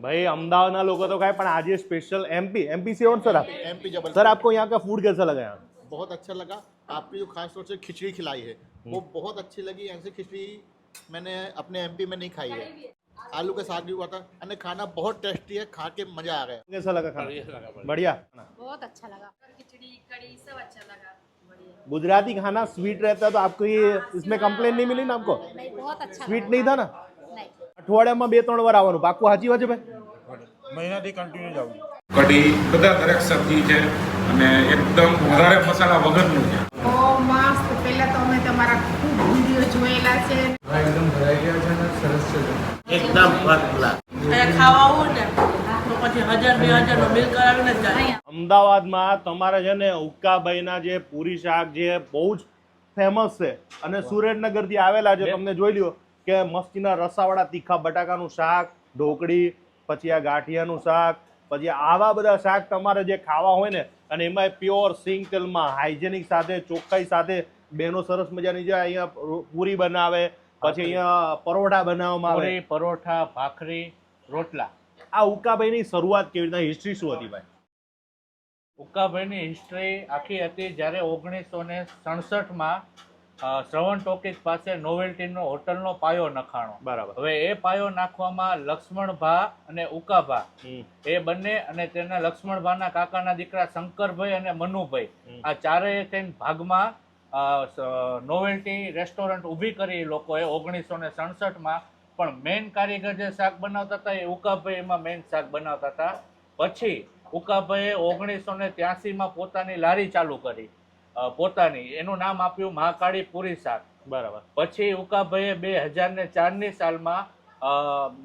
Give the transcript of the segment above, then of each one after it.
भाई अहमदाबाद लोग तो खाए पर आज ये स्पेशल एमपी एमपी से और सर आप एमपी जबलपुर सर आपको यहाँ का फूड कैसा लगा यहाँ बहुत अच्छा लगा आपकी जो खास तौर से खिचड़ी खिलाई है वो बहुत अच्छी लगी ऐसी खिचड़ी मैंने अपने एमपी में नहीं खाई है आलू के साग भी हुआ था અને खाना बहुत टेस्टी है खा के मजा आ गया कैसा लगा खाना बढ़िया बहुत अच्छा लगा खिचड़ी कड़ी सब अच्छा लगा बढ़िया गुजराती खाना स्वीट रहता है तो आपको ये इसमें कंप्लेन नहीं मिली ना आपको नहीं बहुत अच्छा સ્વીટ लगा। નહીં था ને नहीं અઠવાડિયામાં બે ત્રણ વાર આવવાનું. પાકું સાચી વાત છે ભાઈ? મહિનાથી કન્ટિન્યુ જ કઢી બધા દરેક સબ્જી છે અને એકદમ વધારે મસાલા વગરનું છે. ને સરસ છે. અમદાવાદમાં તમારે છે ને ઉક્કાભાઈના જે પૂરી શાક જે બહુ જ ફેમસ છે. અને સુરેન્દ્રનગરથી આવેલા છે તમને જોઈ લ્યો. કે મસ્તીના રસાવાળા તીખા બટાકાનું શાક ઢોકળી પછી આ ગાંઠિયાનું શાક પછી આવા બધા શાક તમારે જે ખાવા હોય ને અને એમાં પ્યોર સિંગ તેલમાં હાઇજેનિક સાથે ચોખ્ખાઈ સાથે બહેનો સરસ મજાની જે અહીંયા પૂરી બનાવે પછી અહીંયા પરોઠા બનાવવામાં આવે. પરોઠા ભાખરી રોટલા. આ ઉકાભાઈની શરૂઆત કેવી રીતના હિસ્ટ્રી શું હતી ભાઈ? ઉકાભાઈની હિસ્ટ્રી આખી હતી જ્યારે ઓગણીસો ને સડસઠમાં શ્રવણ ટોકીઝ પાસે નોવેલ્ટીનો હોટલનો પાયો નખાણો. બરાબર. હવે એ પાયો નાખવામાં લક્ષ્મણભા અને ઉકાભા એ બંને અને તેના લક્ષ્મણભાના કાકાના દીકરા શંકરભાઈ અને મનુભાઈ. આ ચારેય થઈને ભાગમાં નોવેલ્ટી રેસ્ટોરન્ટ ઊભી કરી એ લોકોએ ઓગણીસો ને સડસઠમાં. પણ મેઇન કારીગર જે શાક બનાવતા હતા એ ઉકાભાઈ એમાં મેઇન શાક બનાવતા હતા. પછી ઉકાભાઈએ ઓગણીસો ને ત્યાસીમાં પોતાની લારી ચાલુ કરી. પોતાની. એનું નામ આપ્યું મહાકાળી પુરી શાક. બરાબર. પછી ઉકાભાઈએ બે હજાર ને ચારની સાલમાં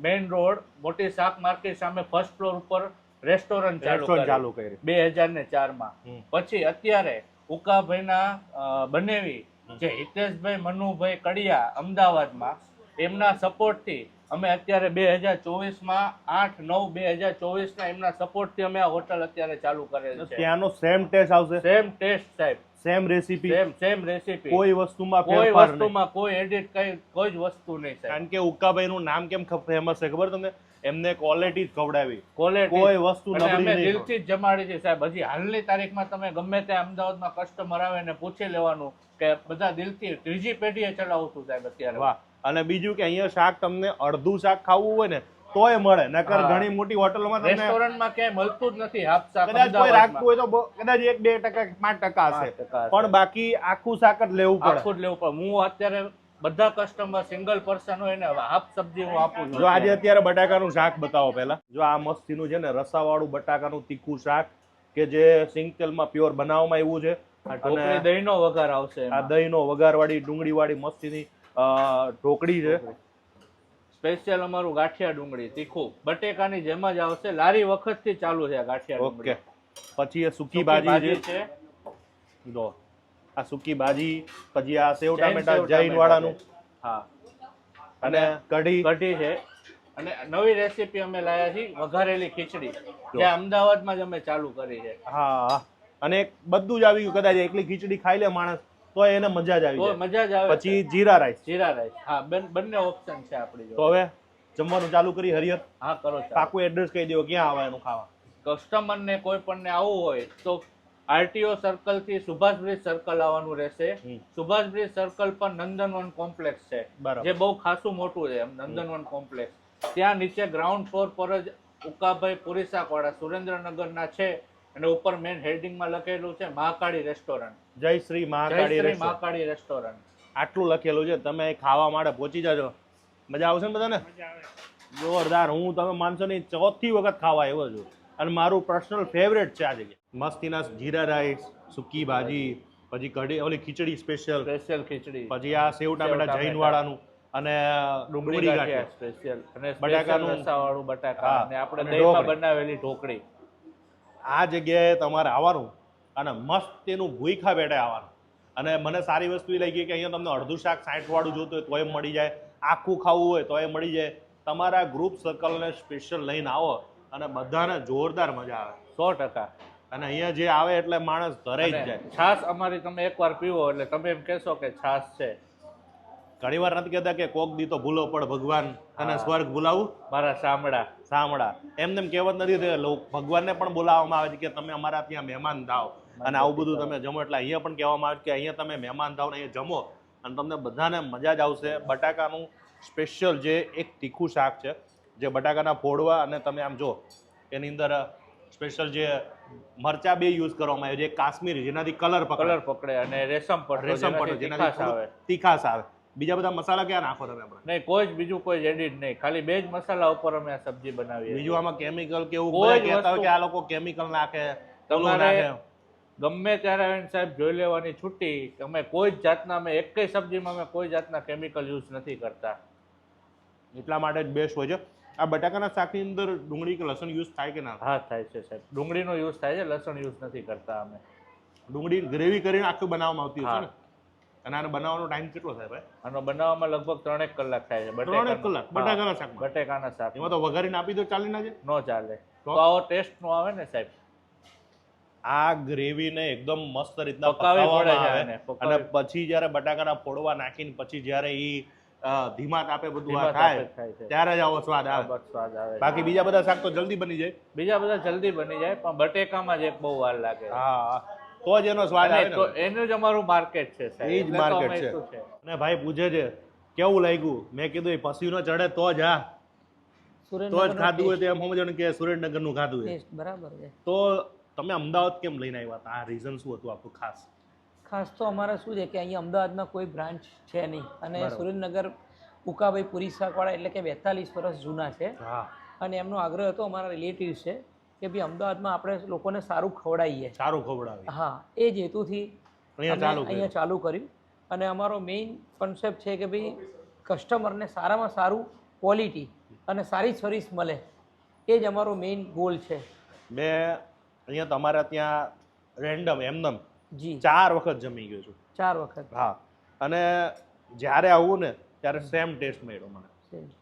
મેઇન રોડ મોટી શાક માર્કેટ સામે ફર્સ્ટ ફ્લોર ઉપર રેસ્ટોરન્ટ ચાલુ કરી બે હજાર ને ચારમાં. હમ. પછી અત્યારે ઉકાભાઈના ના બનેવી જે હિતેશભાઈ મનુભાઈ કડિયા અમદાવાદમાં એમના સપોર્ટથી અમે અત્યારે બે હજાર ચોવીસમાં આઠ નવ બે હજાર ચોવીસના એમના સપોર્ટથી અમે આ હોટલ અત્યારે ચાલુ કરેલ છે. ત્યાંનો સેમ ટેસ્ટ આવશે? સેમ ટેસ્ટ સાહેબ. Same recipe same same recipe કોઈ વસ્તુમાં કોઈ વસ્તુમાં કોઈ એડિટ કઈ કોઈ જ વસ્તુ નહીં સાહેબ. કારણ કે ઉકાભાઈ નું નામ કેમ ફેમસ છે ખબર તમને? એમને ક્વોલિટી જ ખવડાવી. ક્વોલિટી કોઈ વસ્તુ અમે દિલથી જ જમાડી છે સાહેબ. હજી હાલની તારીખમાં તમે ગમે તે અમદાવાદમાં કસ્ટમર આવે ને પૂછી લેવાનું કે બધા દિલથી ત્રીજી પેઢીએ ચલાવું છું સાહેબ અત્યારે. વાહ. અને બીજું કે અહીંયા શાક તમને અડધું શાક ખાવું હોય ને તોય મળે. નકર ઘણી મોટી હોટલોમાં તમને રેસ્ટોરન્ટમાં ક્યાંય મળતું જ નથી હાફ શાક કદાચ કોઈ રાખતું હોય તો કદાચ એક બે ટકા પાંચ ટકા હશે. પણ બાકી આખું શાક જ લેવું પડે. આખું જ લેવું પડે. હું અત્યારે બધા કસ્ટમર સિંગલ પર્સન હોય ને હાફ સબ્જી હું આપું છું. જો આજે અત્યારે બટાકાનું શાક બતાવો પહેલા. જો આ મસ્તીનું છે ને રસાવાળું બટાકાનું તીખું શાક કે જે સિંગ તેલમાં પ્યોર બનાવવામાં આવ્યું છે. નો દહીંનો વઘાર આવશે આ દહીંનો વઘાર વાળી ડુંગળી વાળી મસ્તીની ઢોકળી છે. સ્પેશિયલ અમારું ગાંઠિયા ડુંગળી તીખું. બટેકાની જેમ જ આવશે. લારી વખતથી ચાલુ છે ગાંઠિયા ઓકે. પછી એ સૂકી ભાજી છે. જો આ સૂકી ભાજી પછી આ સેવ ટામેટા જૈન વાળાનું. હા. અને કઢી. કઢી છે. અને નવી રેસીપી અમે લાયા છીએ વઘારેલી ખીચડી જે. અમદાવાદમાં જ અમે ચાલુ કરી છે. હા. અને બધું જ આવી ગયું. કદાચ એકલી ખીચડી ખાઈ લે માણસ. તો એને મજા જ આવી મજા જ આવે પછી જીરા રાઈસ. જીરા રાઈસ. હા બંને ઓપ્શન છે આપણી તો હવે જમવાનું ચાલુ કરી હરિયર હા કરો પાકું એડ્રેસ કહી દો ક્યાં આવવાનું ખાવા? કસ્ટમરને કોઈ પણને આવવું હોય તો આરટીઓ સર્કલથી સુભાષ બ્રિજ સર્કલ આવવાનું રહેશે. સુભાષ બ્રિજ સર્કલ પર નંદનવન કોમ્પ્લેક્સ છે. જે બહુ ખાસું મોટું છે નંદનવન કોમ્પ્લેક્સ ત્યાં નીચે ગ્રાઉન્ડ ફ્લોર પર જ ઉકાભાઈ પૂરી શાકવાળા સુરેન્દ્રનગરના છે. અને ઉપર મેન હેડિંગમાં લખેલું છે મહાકાળી રેસ્ટોરન્ટ જય શ્રી જય મહાકાળી શ્રી મહાકાળી રેસ્ટોરન્ટ આટલું લખેલું છે તમે ખાવા માટે પહોંચી જાજો. મજા આવશે ને બધાને? જોરદાર હું તમે માનશો નહીં ચોથી વખત ખાવા આવ્યો છું. અને મારું પર્સનલ ફેવરેટ છે આ જગ્યા મસ્તીના જીરા રાઈસ સુકી ભાજી પછી કઢી ઓલી ખીચડી સ્પેશિયલ સ્પેશિયલ ખીચડી. પછી આ સેવ ટામેટા. જૈન વાળાનું અને ડુંગળી ગાંઠિયા. સ્પેશિયલ અને બટાકાનું- વાળું રસાવાળું બટાકા. અને આપણે દહીંમાં બનાવેલી ઢોકળી. આ જગ્યાએ તમારે આવવાનું અને મસ્ત એનું ભૂખા બેઠે આવવાનું. અને મને સારી વસ્તુ એ લાગી કે અહીંયા તમને અડધું શાક સાઠવાળું જોતું હોય તોય મળી જાય આખું ખાવું હોય તોય મળી જાય. તમારા ગ્રુપ સર્કલને સ્પેશિયલ લઈને આવો અને બધાને જોરદાર મજા આવે. સો ટકા. અને અહીંયા જે આવે એટલે માણસ ધરાઈ જ જાય. છાશ અમારી તમે એકવાર પીવો એટલે તમે એમ કહેશો કે છાશ છે. ઘણી વાર નથી કહેતા કે કોક દી તો ભૂલો પડ ભગવાન અને સ્વર્ગ ભૂલાવું. મારા સામડા. શામળા એમને એમ કહેવત નથી ભગવાનને પણ બોલાવવામાં આવે છે કે તમે અમારા ત્યાં મહેમાન થાવ અને આવું બધું તમે જમો એટલે અહીંયા પણ કહેવામાં આવે છે કે અહીંયા તમે મહેમાન થાવ ને અહીંયા જમો અને તમને બધાને મજા જ આવશે. બટાકાનું સ્પેશિયલ જે એક તીખું શાક છે જે બટાકાના ફોડવા અને તમે આમ જો એની અંદર સ્પેશિયલ જે મરચા બે યુઝ કરવામાં આવે છે. કાશ્મીરી જેનાથી કલર કલર પકડે પકડે અને રેશમ પટ્ટો રેશમ પટ્ટો જેનાથી તીખાશ આવે. બીજા બધા મસાલા ક્યાં નાખો તમે આપણે નહીં કોઈ જ બીજું કોઈ એડિટ નહીં. ખાલી બે જ મસાલા ઉપર અમે આ સબ્જી બનાવીએ બીજું આમાં કેમિકલ કે એવું કોઈ કહેતા હોય કે આ લોકો કેમિકલ નાખે તમારે ગમે ત્યારે આવીને સાહેબ જોઈ લેવાની છૂટી અમે કોઈ જ જાતના અમે એકેય સબ્જીમાં અમે કોઈ જાતના કેમિકલ યુઝ નથી કરતા. એટલા માટે જ બેસ્ટ હોય છે. આ બટાકાના શાકની અંદર ડુંગળી કે લસણ યુઝ થાય કે ના થાય? હા થાય છે સાહેબ. ડુંગળીનો યુઝ થાય છે લસણ યુઝ નથી કરતા અમે. ડુંગળી ગ્રેવી કરીને આખું બનાવવામાં આવતી હોય છે ને? અને આને બનાવવાનો ટાઈમ કેટલો થાય ભાઈ? આનો બનાવવામાં લગભગ ત્રણેક કલાક થાય છે. ત્રણેક કલાક. બટાકાના શાકમાં? બટેકાના શાક એમાં તો વઘારીને આપી દો ચાલી ના જાય? નો ચાલે. તો? આવો ટેસ્ટ નો આવે ને સાહેબ. આ ગ્રેવીને એકદમ મસ્ત રીતના પકાવવામાં આવે. અને પછી જ્યારે બટાકાના ફોડવા નાખીને પછી જ્યારે ઈ ધીમા તાપે બધું આ થાય ત્યારે જ આવો સ્વાદ આવે. સ્વાદ આવે બાકી બીજા બધા શાક તો જલ્દી બની જાય. બીજા બધા જલ્દી બની જાય પણ બટેકામાં જ એક બહુ વાર લાગે હા તો જ એનો સ્વાદ આવે તો એનું જ અમારું માર્કેટ છે એ જ અમે છે. અને ભાઈ પૂછે છે કેવું લાગ્યું? મેં કીધું એ પસીનો ચડે તો જ હા. તો જ ખાધું હોય તો એમ સમજવાનું કે સુરેન્દ્રનગરનું ખાધું હોય. બરાબર છે. તો તમે અમદાવાદ કેમ લઈને આવ્યા હતા? આ રીઝન શું હતું આપણું ખાસ? ખાસ તો અમારે શું છે કે અહીંયા અમદાવાદમાં કોઈ બ્રાન્ચ છે નહીં. અને સુરેન્દ્રનગર ઉકાભાઈ પુરી શાકવાળા એટલે કે બેતાલીસ વર્ષ જૂના છે. હા. અને એમનો આગ્રહ હતો અમારા રિલેટિવ છે કે ભાઈ અમદાવાદમાં આપણે લોકોને સારું ખવડાવીએ. સારું ખવડાવીએ. હા એ જ હેતુથી અહીંયા ચાલુ કર્યું. અને અમારો મેઇન કોન્સેપ્ટ છે કે ભાઈ કસ્ટમરને સારામાં સારું ક્વોલિટી અને સારી સર્વિસ મળે. એ જ અમારો મેઇન ગોલ છે. મેં અહીંયા તમારા ત્યાં રેન્ડમ એમનેમ જી. ચાર વખત જમી ગયો છું. ચાર વખત. હા. અને જ્યારે આવું ને ત્યારે સેમ ટેસ્ટ મળ્યો મને.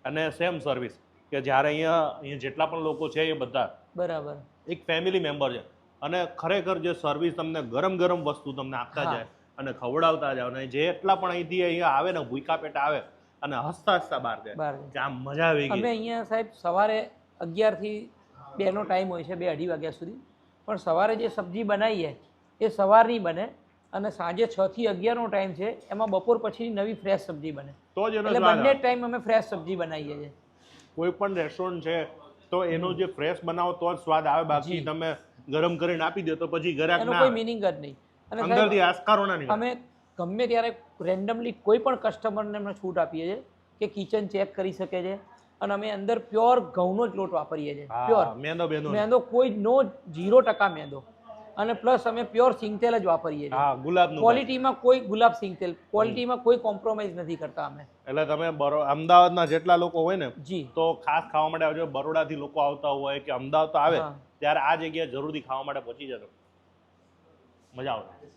અને સેમ સર્વિસ કે જ્યારે અહીંયા અહીંયા જેટલા પણ લોકો છે એ બધા બરાબર. એક ફેમિલી મેમ્બર છે. અને ખરેખર જે સર્વિસ તમને ગરમ ગરમ વસ્તુ તમને આપતા જાય અને ખવડાવતા જાવ ને જેટલા પણ અહીંથી અહીંયા આવે ને ભૂકા પેટ આવે અને હસતા હસતા બહાર જાય આમ મજા આવી અમે અહીંયા સાહેબ સવારે અગિયારથી બેનો ટાઈમ હોય છે બે અઢી વાગ્યા સુધી. પણ સવારે જે સબ્જી બનાવીએ એ સવારની બને અને સાંજે છ થી અગિયારનો ટાઈમ છે એમાં બપોર પછી નવી ફ્રેશ સબ્જી બને. તો જ એટલે બંને ટાઈમ અમે ફ્રેશ સબ્જી બનાવીએ છીએ. કોઈ પણ રેસ્ટોરન્ટ છે તો એનો જે ફ્રેશ બનાવો તો જ સ્વાદ આવે બાકી તમે ગરમ કરીને આપી દો તો પછી ગરાક ના કોઈ મીનિંગ જ નહીં. અને અંદરથી આસકારો ના નીકળે અમે ગમે ત્યારે રેન્ડમલી કોઈ પણ કસ્ટમરને અમે છૂટ આપીએ છીએ કે કિચન ચેક કરી શકે છે અને અમે અંદર પ્યોર ઘઉંનો જ લોટ વાપરીએ છીએ. પ્યોર મેંદો મેંદો કોઈ નો ઝીરો ટકા મેંદો. અને પ્લસ અમે પ્યોર સિંગતેલ જ વાપરીએ છીએ. હા ગુલાબનું ક્વોલિટીમાં કોઈ ગુલાબ સિંગતેલ ક્વોલિટીમાં કોઈ કોમ્પ્રોમાઇઝ નથી કરતા અમે. એટલે તમે અમદાવાદના જેટલા લોકો હોય ને જી. તો ખાસ ખાવા માટે આવજો બરોડાથી લોકો આવતા હોય કે અમદાવાદ તો આવે ત્યારે આ જગ્યાએ જરૂરથી ખાવા માટે પહોંચી જજો. મજા આવશે.